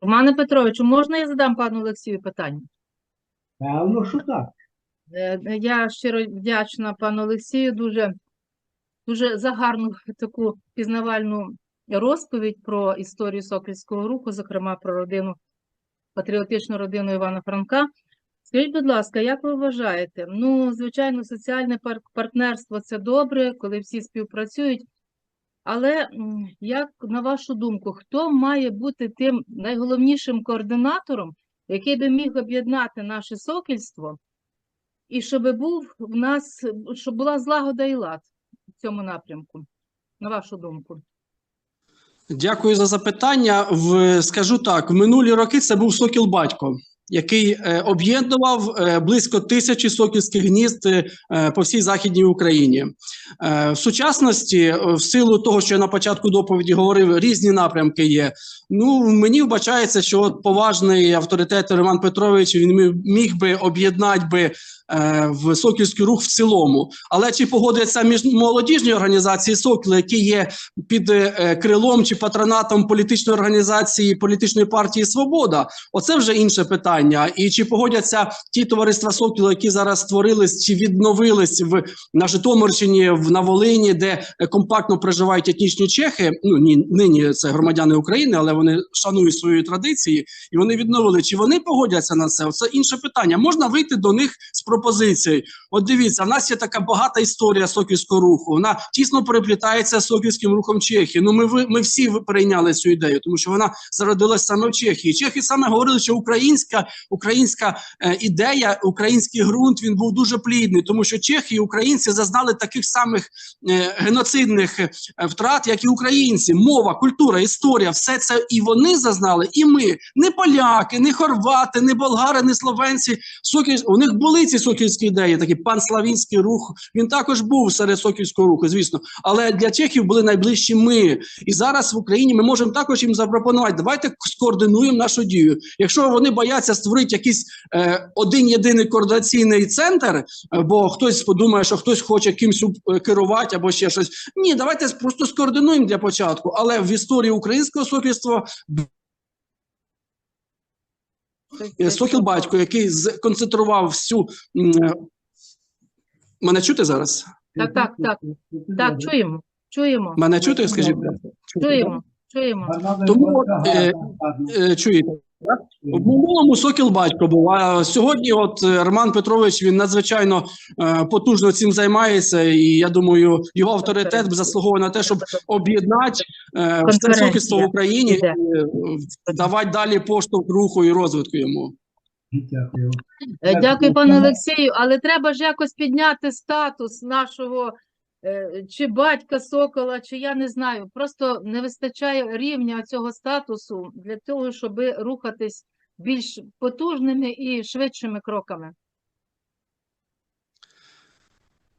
Романе Петровичу, можна я задам пану Олексію питання? Певно, що так. Е, Я щиро вдячна пану Олексію дуже, дуже за гарну таку пізнавальну розповідь про історію Сокільського руху, зокрема про родину, патріотичну родину Івана Франка. Скажіть, будь ласка, як ви вважаєте? Ну, звичайно, соціальне партнерство це добре, коли всі співпрацюють. Але як на вашу думку, хто має бути тим найголовнішим координатором, який би міг об'єднати наше сокільство, і щоб був в нас, щоб була злагода і лад в цьому напрямку, на вашу думку? Дякую за запитання. В, скажу так, в минулі роки це був Сокіл Батько, який е, об'єднував е, близько тисячі сокільських гнізд е, по всій Західній Україні. В сучасності, в силу того, що я на початку доповіді говорив, різні напрямки є. Ну, мені вбачається, що от поважний авторитет Роман Петрович він міг би об'єднати би в Сокільський рух в цілому. Але чи погодиться між молодіжні організації Сокіл, які є під е, крилом чи патронатом політичної організації політичної партії Свобода. Оце вже інше питання. І чи погодяться ті товариства Сокіла, які зараз створились чи відновились в на Житомирщині, в на Волині, де е, компактно проживають етнічні чехи. Ну ні, нині це громадяни України, але вони шанують свої традиції і вони відновили. Чи вони погодяться на це? Це інше питання. Можна вийти до них з пропозицією. От дивіться, в нас є така багата історія сокільського руху. Вона тісно переплітається з сокільським рухом Чехії. Ну, ми ми всі прийняли цю ідею, тому що вона зародилась саме в Чехії. Чехи саме говорили, що українська українська е, ідея, український ґрунт він був дуже плідний, тому що чехи і українці зазнали таких самих е, геноцидних е, втрат, як і українці. Мова, культура, історія, все це і вони зазнали, і ми. Не поляки, не хорвати, не болгари, не словенці. Сокіль, у них були ці сокільські ідеї, такий панславінський рух. Він також був серед сокільського руху, звісно. Але для чехів були найближчі ми. І зараз в Україні ми можемо також їм запропонувати. Давайте скоординуємо нашу дію. Якщо вони бояться створити якийсь е, один єдиний координаційний центр, е, бо хтось подумає, що хтось хоче кимсь е, керувати або ще щось. Ні, давайте просто скоординуємо для початку. Але в історії українського сокільства Е, Сокіл батько, який сконцентрував всю. е, Мене чути зараз? Так, так, так. Так, чуємо, чуємо, Мене чути, скажіть? будь чуємо, чуємо. Тому, е, Е, Чуєте? В минулому Сокіл батько був. А сьогодні, от е, Роман Петрович, він надзвичайно е, потужно цим займається, і я думаю, його авторитет заслуговує на те, щоб об'єднати е, все сокільство в Україні, і, давати далі поштовх руху і розвитку йому. Дякую. Дякую, пане Олексію, але треба ж якось підняти статус нашого чи батька Сокола, чи я не знаю. Просто не вистачає рівня цього статусу для того, щоб рухатись більш потужними і швидшими кроками.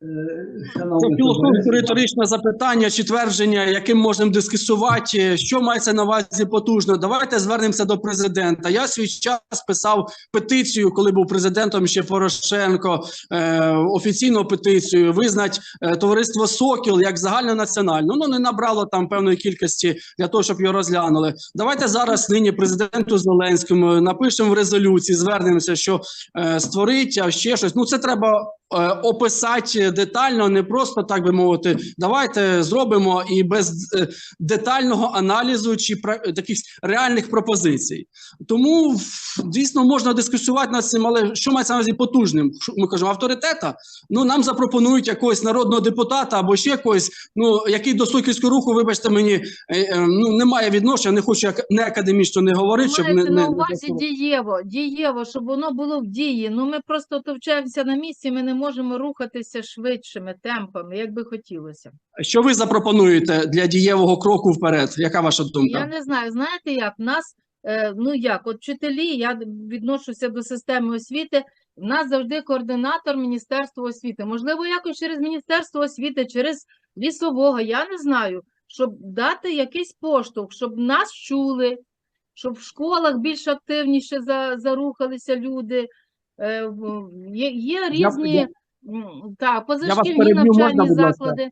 Е, Це філософсько риторичне запитання чи твердження, яким можемо дискусувати, що мається на увазі потужно. Давайте звернемося до президента. Я свій час писав петицію, коли був президентом ще Порошенко, е, офіційну петицію визнать е, товариство Сокіл як загальнонаціональне. Ну не набрало там певної кількості для того, щоб його розглянули. Давайте зараз нині президенту Зеленському напишемо в резолюції, звернемося, що е, створить а ще щось. Ну це треба описати детально, не просто так би мовити. Давайте зробимо і без е, детального аналізу чи таких реальних пропозицій. Тому дійсно можна дискусувати над цим, але що мається на увазі потужним? Ми кажемо авторитета. Ну нам запропонують якогось народного депутата або ще когось, ну який до сокільського руху, вибачте мені, е, е, ну немає відношення, не хочу як не академічно не говорити, щоб не, на не дієво, дієво, щоб воно було в дії. Ну ми просто товчаємося на місці, ми не можемо рухатися швидшими темпами, як би хотілося. Що ви запропонуєте для дієвого кроку вперед? Яка ваша думка? Я не знаю, знаєте як? В нас, е, ну як, от вчителі, я відношуся до системи освіти, в нас завжди координатор Міністерства освіти. Можливо, якось через Міністерство освіти, через лісового, я не знаю, щоб дати якийсь поштовх, щоб нас чули, щоб в школах більш активніше зарухалися люди. Е, Є, є різні я- так, позашкільні переб'ю, можна, навчальні будь заклади.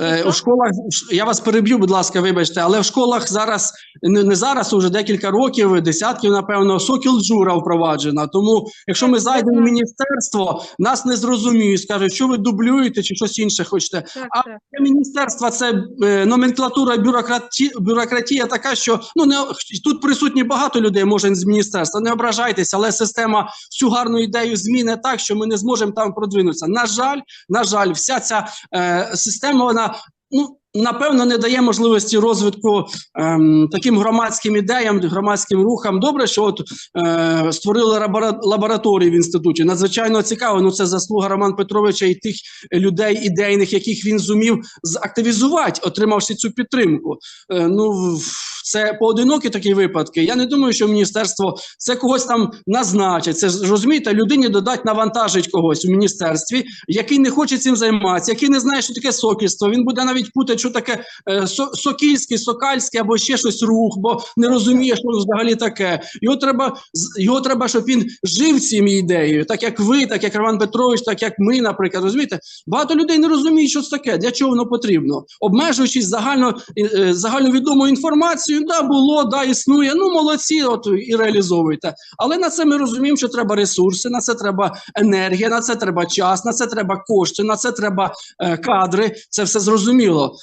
Е, У школах я вас переб'ю, будь ласка, вибачте, але в школах зараз не, не зараз, уже декілька років, десятків, напевно, сокіл джура впроваджена. Тому, якщо ми зайдемо в міністерство, нас не зрозуміють, скажуть, що ви дублюєте чи щось інше хочете. Так, А так. Це Міністерство це е, номенклатура бюрократі, бюрократія така, що ну не тут присутні багато людей, може з міністерства. Не ображайтеся, але система цю гарну ідею зміни так, що ми не зможемо там продвинутися. На жаль, на жаль, вся ця е, система вона ну. Напевно, не дає можливості розвитку ем, таким громадським ідеям, громадським рухам. Добре, що от е, створили лабораторії в інституті. Надзвичайно цікаво. Ну це заслуга Роман Петровича і тих людей ідейних, яких він зумів активізувати, отримавши цю підтримку. Е, ну це поодинокі такі випадки. Я не думаю, що міністерство це когось там назначить. Це розумієте, людині додать навантажить когось у міністерстві, який не хоче цим займатися, який не знає, що таке сокільство. Він буде навіть путати, що таке е, со, сокільський, сокальський або ще щось рух, бо не розуміє, що взагалі таке. Його треба його треба, щоб він жив цією ідеєю, так як ви, так як Роман Петрович, так як ми, наприклад. Розумієте, багато людей не розуміють, що це таке, для чого воно потрібно. Обмежуючись загально е, е, загальновідомою інформацією, да, було, да, існує. Ну молодці, от і реалізовуйте. Але на це ми розуміємо, що треба ресурси, на це треба енергія, на це треба час, на це треба кошти, на це треба е, кадри. Це все зрозуміло.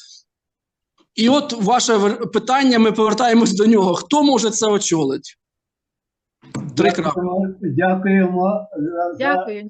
І от ваше питання, ми повертаємось до нього. Хто може це очолити? Три крапки. Дякуємо, за Дякую.